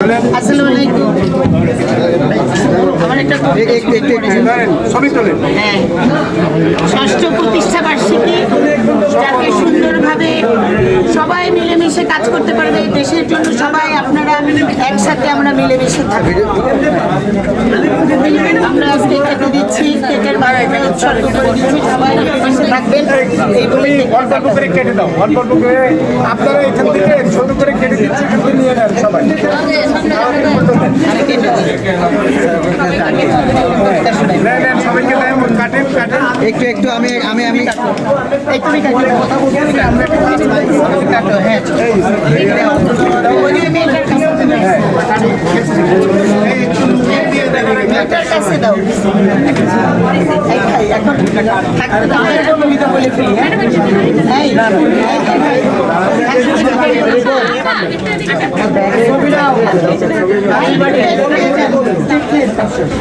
আসসালামু আলাইকুম আমার একটা তোলেন। হ্যাঁ। ষষ্ঠ প্রতিষ্ঠা বার্ষিকী মিলেমিশে কাজ করতে পারবে এই দেশের জন্য সবাই আপনারা একসাথে আমরা মিলেমিশে থাকি আমরা আজকে কেটে দিচ্ছি কেকের মাধ্যমে উৎসর্গ করে দিচ্ছি সবাই থাকবেন। এই বলে অল্প অল্প করে কেটে দাও অল্প অল্প করে আপনারা এখান থেকে ছোট করে কেটে দিচ্ছি কিন্তু নিয়ে নেন সবাই। আমি কেটে দিই নেন নেন সবাইকে নেন কাটেন কাটেন। একটু একটু আমি আমি আমি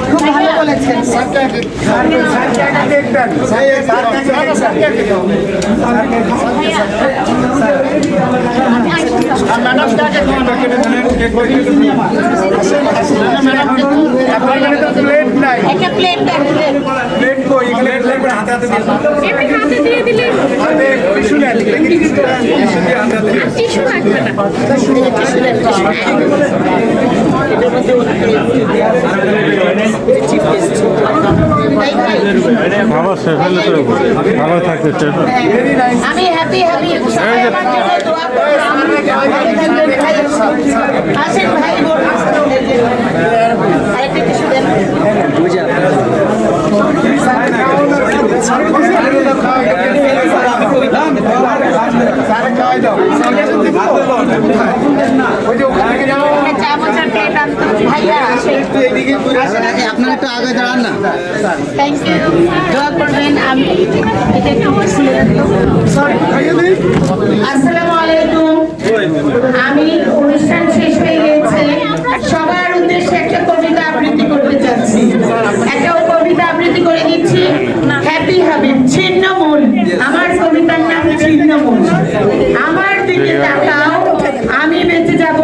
খুব ভালো বলেছেন নাই একটা প্লেট দেন প্লেট প্লেট কই এখানে প্লেট হাতে হাতে দিন হাতে দিয়ে দিলে হাতে টিস্যু নেন টিস্যু দিয়ে হাতে হাতে টিস্যু লাগবে না ভালো তো থাকতে আমি হ্যাপি হ্যাপি দোয়া আপনারা একটু আগে দাঁড়ান না থ্যাংক ইউ দোয়া করবেন আমি এটা একটু খুলে সরি আসসালামু আলাইকুম আমি অনুষ্ঠান শেষ হয়ে গেছে সবার উদ্দেশ্যে একটা কবিতা আবৃত্তি করতে চাচ্ছি একটা কবিতা আবৃত্তি করে দিচ্ছি হ্যাপি হাবিব ছিন্নমূল আমার কবিতার নাম ছিন্নমূল আমার দিকে তাকাও আমি বেঁচে যাব।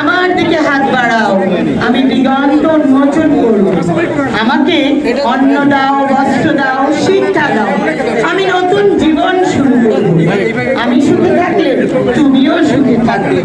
আমার দিকে হাত বাড়াও। আমি দিগন্ত উন্মোচন করব। আমাকে অন্ন দাও বস্ত্র দাও শিক্ষা দাও। আমি নতুন জীবন শুরু করব। আমি সুখে থাকলে তুমিও সুখে থাকবে।